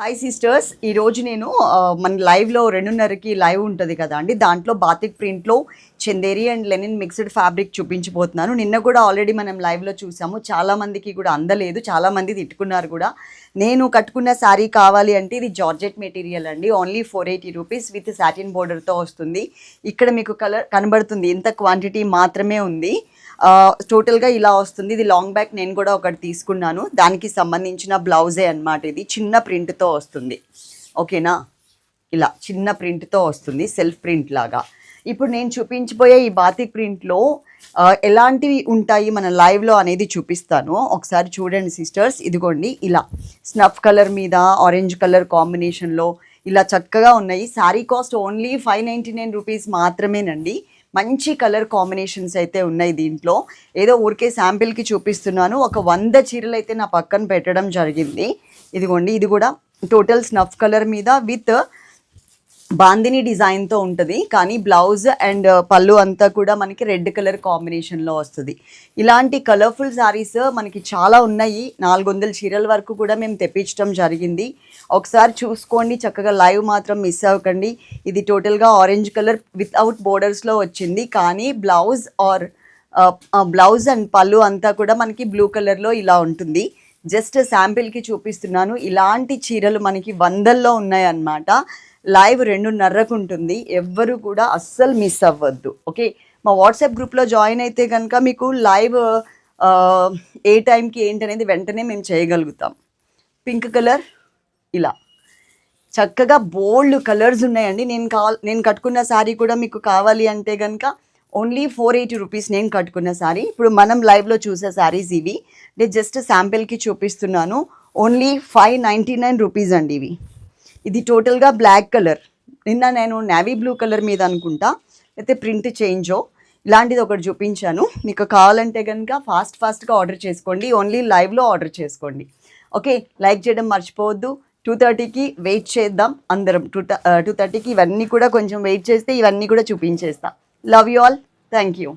Hi sisters ఈరోజు నేను మన లైవ్లో రెండున్నరకి లైవ్ ఉంటుంది కదా అండి. దాంట్లో బాతిక్ ప్రింట్లో Chanderi and linen mixed fabric చూపించబోతున్నాను. నిన్న కూడా ఆల్రెడీ మనం లైవ్లో చూసాము. చాలామందికి కూడా అందలేదు. చాలామంది తిట్టుకున్నారు కూడా. నేను కట్టుకున్న శారీ కావాలి అంటే ఇది జార్జెట్ మెటీరియల్ అండి. Only four eighty rupees with satin బోర్డర్తో వస్తుంది. ఇక్కడ మీకు కలర్ కనబడుతుంది. ఇంత క్వాంటిటీ మాత్రమే ఉంది. టోటల్గా ఇలా వస్తుంది. ఇది లాంగ్ బ్యాక్ నేను కూడా ఒకటి తీసుకున్నాను. దానికి సంబంధించిన బ్లౌజే అనమాట ఇది. చిన్న ప్రింట్తో వస్తుంది. ఓకేనా? ఇలా చిన్న ప్రింట్తో వస్తుంది. సెల్ఫ్ ప్రింట్ లాగా. ఇప్పుడు నేను చూపించబోయే ఈ బాతిక్ ప్రింట్లో ఎలాంటివి ఉంటాయి మన లైవ్లో అనేది చూపిస్తాను. ఒకసారి చూడండి సిస్టర్స్. ఇదిగోండి ఇలా స్నఫ్ కలర్ మీద ఆరెంజ్ కలర్ కాంబినేషన్లో ఇలా చక్కగా ఉన్నాయి. Sari cost only five ninety nine rupees మాత్రమేనండి. మంచి కలర్ కాంబినేషన్స్ అయితే ఉన్నాయి దీంట్లో. ఏదో ఊరికే శాంపిల్కి చూపిస్తున్నాను. ఒక వంద చీరలు అయితే నా పక్కన పెట్టడం జరిగింది. ఇదిగోండి ఇది కూడా టోటల్ స్నఫ్ కలర్ మీద విత్ బాందిని డిజైన్తో ఉంటుంది. కానీ బ్లౌజ్ అండ్ uh, పళ్ళు అంతా కూడా మనకి రెడ్ కలర్ కాంబినేషన్లో వస్తుంది. ఇలాంటి కలర్ఫుల్ శారీస్ uh, మనకి చాలా ఉన్నాయి. నాలుగు వందల చీరల వరకు కూడా మేము తెప్పించడం జరిగింది. ఒకసారి చూసుకోండి. చక్కగా లైవ్ మాత్రం మిస్ అవ్వకండి. ఇది టోటల్గా ఆరెంజ్ కలర్ వితౌట్ బోర్డర్స్లో వచ్చింది. కానీ బ్లౌజ్ ఆర్ బ్లౌజ్ అండ్ పళ్ళు అంతా కూడా మనకి బ్లూ కలర్లో ఇలా ఉంటుంది. జస్ట్ శాంపిల్కి చూపిస్తున్నాను. ఇలాంటి చీరలు మనకి వందల్లో ఉన్నాయన్నమాట. లైవ్ రెండున్నరకు ఉంటుంది ఎవ్వరు కూడా అస్సలు మిస్ అవ్వద్దు. ఓకే? మా వాట్సాప్ గ్రూప్లో జాయిన్ అయితే కనుక మీకు లైవ్ ఏ టైంకి ఏంటనేది వెంటనే మేము చేయగలుగుతాం. పింక్ కలర్ ఇలా. చక్కగా బోల్డ్ కలర్స్ ఉన్నాయండి. నేను కావాలి నేను కట్టుకున్న శారీ కూడా మీకు కావాలి అంటే కనుక ఓన్లీ ఫోర్ ఎయిటీ రూపీస్ నేను కట్టుకున్న శారీ. ఇప్పుడు మనం లైవ్లో చూసే శారీస్ ఇవి. నేను జస్ట్ శాంపిల్కి చూపిస్తున్నాను. Only five ninety nine rupees అండి ఇవి. ఇది టోటల్గా బ్లాక్ కలర్. నిన్న నేను నావీ బ్లూ కలర్ మీద అనుకుంటా అయితే ప్రింట్ చేంజో ఇలాంటిది ఒకటి చూపించాను. మీకు కావాలంటే కనుక ఫాస్ట్ ఫాస్ట్గా ఆర్డర్ చేసుకోండి. ఓన్లీ లైవ్లో ఆర్డర్ చేసుకోండి. ఓకే లైక్ చేయడం మర్చిపోవద్దు. టూ థర్టీకి వెయిట్ చేద్దాం అందరం. టూ టూ థర్టీకి ఇవన్నీ కూడా కొంచెం వెయిట్ చేస్తే ఇవన్నీ కూడా చూపించేస్తా. Love you all thank you